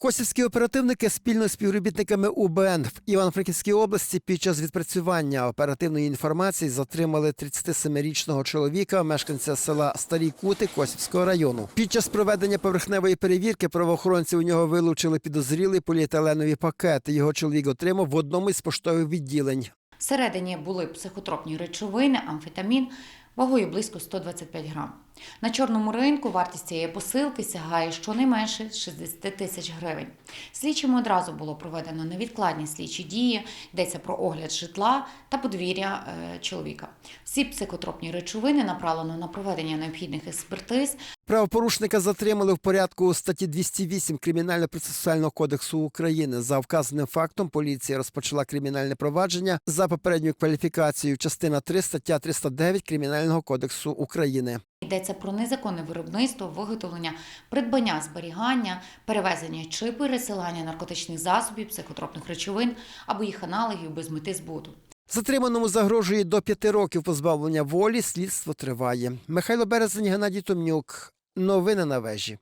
Косівські оперативники спільно з співробітниками УБН в Івано-Франківській області під час відпрацювання оперативної інформації затримали 37-річного чоловіка, мешканця села Старі Кути Косівського району. Під час проведення поверхневої перевірки правоохоронці у нього вилучили підозрілий поліетиленові пакети. Його чоловік отримав в одному із поштових відділень. Всередині були психотропні речовини, амфетамін вагою близько 125 грам. На чорному ринку вартість цієї посилки сягає щонайменше 60 тисяч гривень. Слідчими одразу було проведено невідкладні слідчі дії, йдеться про огляд житла та подвір'я е, чоловіка. Всі психотропні речовини направлено на проведення необхідних експертиз, Правопорушника затримали в порядку статті 208 Кримінально-процесуального кодексу України. За вказаним фактом поліція розпочала кримінальне провадження за попередньою кваліфікацією. Частина 3 стаття 309 Кримінального кодексу України. Йдеться про незаконне виробництво, виготовлення, придбання, зберігання, перевезення чи пересилання наркотичних засобів, психотропних речовин або їх аналогів без мети збуту. Затриманому загрожує до п'яти років позбавлення волі. Слідство триває. Михайло Березень, Геннадій Томнюк. Новини на вежі.